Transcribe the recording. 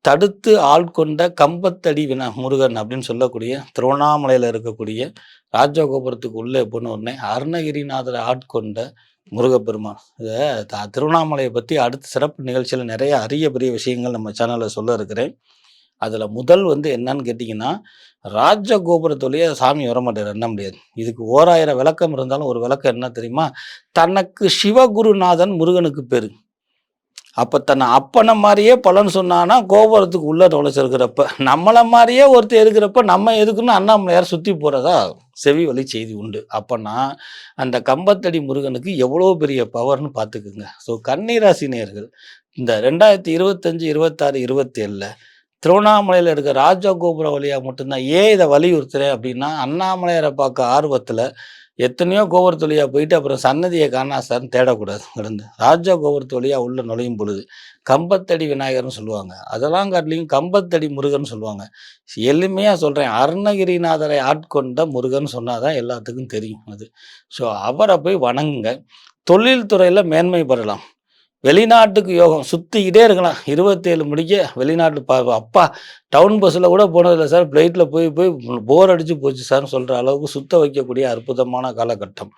தடுத்து ஆட்கொண்ட கம்பத்தடி வினா முருகன் அப்படின்னு சொல்லக்கூடிய திருவண்ணாமலையில் இருக்கக்கூடிய ராஜகோபுரத்துக்கு உள்ளே போன உடனே அருணகிரிநாதரை ஆட்கொண்ட முருகப்பெருமான். இதை திருவண்ணாமலையை பற்றி அடுத்த சிறப்பு நிகழ்ச்சியில் நிறைய அரிய பெரிய விஷயங்கள் நம்ம சேனலில் சொல்ல இருக்கிறேன். அதில் முதல் வந்து என்னன்னு கேட்டிங்கன்னா ராஜகோபுரத்துலேயே சாமி வரமாட்டார் என்ன முடியாது. இதுக்கு ஓராயிரம் விளக்கம் இருந்தாலும் ஒரு விளக்கம் என்ன தெரியுமா? தனக்கு சிவகுருநாதன் முருகனுக்கு பேரு. அப்போ தன்னை அப்பனை மாதிரியே பலன் சொன்னான்னா கோபுரத்துக்கு உள்ள நுழைச்சிருக்கிறப்ப நம்மளை மாதிரியே ஒருத்தர் இருக்கிறப்ப நம்ம எதுக்குன்னு அண்ணாமலையார் சுற்றி போகிறதா செவி வழி செய்தி உண்டு. அப்போனா அந்த கம்பத்தடி முருகனுக்கு எவ்வளோ பெரிய பவர்னு பார்த்துக்குங்க. ஸோ கன்னிராசி நேயர்கள் இந்த ரெண்டாயிரத்தி இருபத்தஞ்சு இருபத்தாறு இருபத்தேழில் திருவண்ணாமலையில் இருக்க ராஜகோபுர வழியாக மட்டும்தான் ஏன் இதை வலியுறுத்துறேன் அப்படின்னா அண்ணாமலையரை பார்க்க ஆர்வத்தில் எத்தனையோ கோபுரத்து வழியாக போயிட்டு அப்புறம் சன்னதியை காணா சார்னு தேடக்கூடாது கிடந்து ராஜ கோபுரத்து வழியாக உள்ளே நுழையும் பொழுது கம்பத்தடி விநாயகர்னு சொல்லுவாங்க. அதெல்லாம் காட்டிலையும் கம்பத்தடி முருகன் சொல்லுவாங்க. எளிமையாக சொல்கிறேன் அருணகிரிநாதரை ஆட்கொண்ட முருகன் சொன்னால் தான் எல்லாத்துக்கும் தெரியும் அது. ஸோ அவரை போய் வணங்குங்க. தொழில் துறையில் மேன்மை பெறலாம். வெளிநாட்டுக்கு யோகம் சுற்றிக்கிட்டே இருக்கலாம். இருபத்தேழு முடிக்க வெளிநாட்டு பா அப்பா டவுன் பஸ்ஸில் கூட போனதில்லை சார் ஃப்ளைட்டில் போய் போய் போர் அடிச்சு போச்சு சார்னு சொல்கிற அளவுக்கு சுத்த வைக்கக்கூடிய அற்புதமான காலகட்டம்.